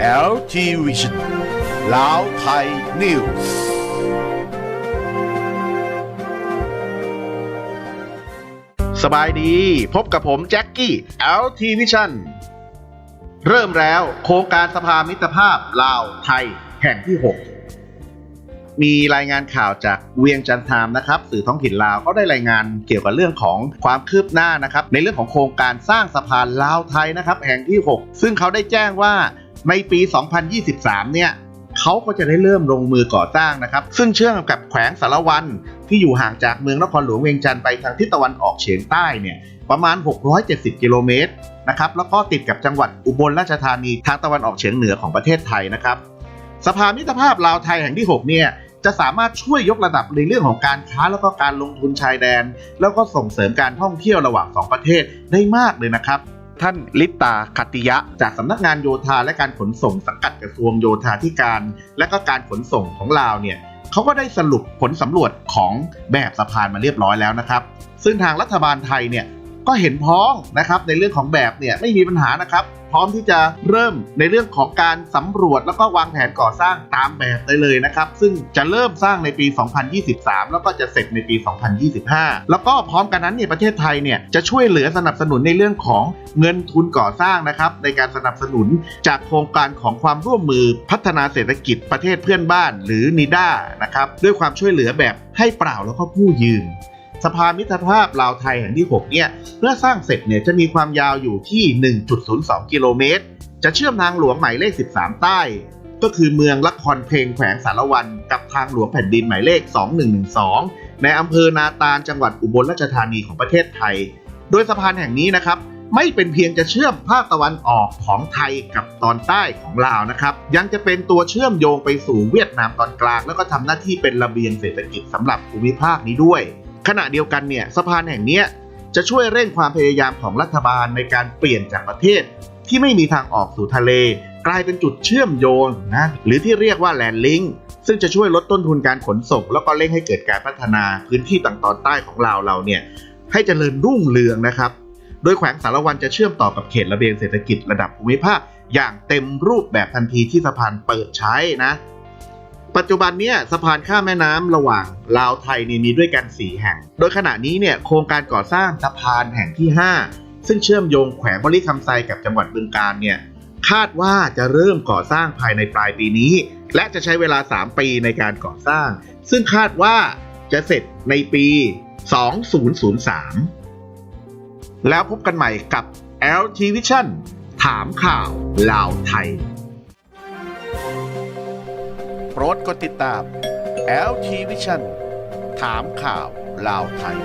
LT Vision ลาวไทยนิวส์สบายดี พบกับผมแจ็คกี้ LT Vision เริ่มแล้วโครงการสภามิตรภาพลาวไทยแห่งที่ 6 มีรายงานข่าวจากเวียงจันทร์ไทม์นะครับ สื่อท้องถิ่นลาวเขาได้รายงานเกี่ยวกับเรื่องของความคืบหน้านะครับ ในเรื่องของโครงการสร้างสะพานลาวไทยนะครับ แห่งที่ 6 ซึ่งเขาได้แจ้งว่า ในปี 2023 เนี่ยเขาก็จะได้เริ่มลงมือก่อสร้างนะครับ ซึ่งเชื่อมกับแขวงสารวันที่อยู่ห่างจากเมืองนครหลวงเวียงจันทร์ไปทางทิศตะวันออกเฉียงใต้เนี่ยประมาณ 670 กิโลเมตรนะครับแล้วก็ติดกับจังหวัดอุบลราชธานีทางตะวันออกเฉียงเหนือของประเทศไทยนะครับ สภามิตรภาพลาวไทยแห่งที่ 6 เนี่ยจะสามารถช่วยยกระดับในเรื่องของการค้าแล้วก็การลงทุนชายแดน แล้วก็ส่งเสริมการท่องเที่ยวระหว่าง 2 ประเทศได้มากเลยนะครับ ท่านลิปตาคติยะ จากสำนักงานโยธาและการขนส่งสังกัดกระทรวงโยธาธิการ และก็การขนส่งของลาวเนี่ยเขาก็ได้สรุปผลสำรวจของแบบสะพานมาเรียบร้อยแล้วนะครับ ซึ่งทางรัฐบาลไทยเนี่ย ก็เห็นพ้องนะครับในเรื่องของแบบเนี่ยไม่มีปัญหานะครับ พร้อมที่จะเริ่มในเรื่องของการสำรวจแล้วก็วางแผนก่อสร้างตามแบบได้เลยนะครับ ซึ่งจะเริ่มสร้างในปี 2023 แล้วก็จะเสร็จในปี 2025 แล้วก็พร้อมกันนั้นเนี่ยประเทศไทยเนี่ยจะช่วยเหลือสนับสนุนในเรื่องของเงินทุนก่อสร้างนะครับในการสนับสนุนจากโครงการของความร่วมมือพัฒนาเศรษฐกิจประเทศเพื่อนบ้าน หรือนิด้านะครับด้วยความช่วยเหลือแบบให้เปล่าแล้วก็กู้ยืม สภามิตรภาพลาวไทยแห่งที่ 6 เนี่ย เมื่อสร้างเสร็จเนี่ยจะมีความยาวอยู่ที่ 1.02 กิโลเมตร จะเชื่อมทางหลวงหมายเลข 13 ใต้ ก็คือเมืองละครเพลงแขวงสารวัน กับทางหลวงแผ่นดินหมายเลข 2112 ในอำเภอนาตาลจังหวัดอุบลราชธานีของประเทศไทย โดยสะพานแห่งนี้นะครับไม่เป็นเพียงจะเชื่อมภาคตะวันออกของไทยกับตอนใต้ของลาวนะครับ ยังจะเป็นตัวเชื่อมโยงไปสู่เวียดนามตอนกลาง แล้วก็ทำหน้าที่เป็นระเบียงเศรษฐกิจสำหรับภูมิภาคนี้ด้วย ขณะเดียวกันเนี่ยสะพานแห่งนี้จะช่วยเร่งความพยายามของรัฐบาลในการเปลี่ยนจากประเทศ ที่ไม่มีทางออกสู่ทะเล กลายเป็นจุดเชื่อมโยงนะหรือที่เรียกว่าแลนด์ลิงซึ่งจะช่วยลดต้นทุนการขนส่ง แล้วก็เร่งให้เกิดการพัฒนาพื้นที่ต่างตอนใต้ของลาเราเนี่ยให้เจริญรุ่งเรืองนะครับ โดยแขวงสารวันจะเชื่อมต่อกับเขตระเบียงเศรษฐกิจระดับภูมิภาคอย่างเต็มรูปแบบทันทีที่สะพานเปิดใช้นะ ปัจจุบันเนี่ยสะพานข้ามแม่น้ำระหว่างลาวไทยนี่มีด้วยกัน 4 แห่ง โดยขณะนี้เนี่ยโครงการก่อสร้างสะพานแห่งที่ 5 ซึ่งเชื่อมโยงแขวงบริคำไซกับจังหวัดบึงกาฬเนี่ยคาดว่าจะเริ่มก่อสร้างภายในปลายปีนี้ และจะใช้เวลา 3 ปีในการก่อสร้าง ซึ่งคาดว่าจะเสร็จในปี 2003 แล้วพบกันใหม่กับ LT Vision ถามข่าวลาวไทย รดกดติดตาม LT Vision ถามข่าวลาวไทย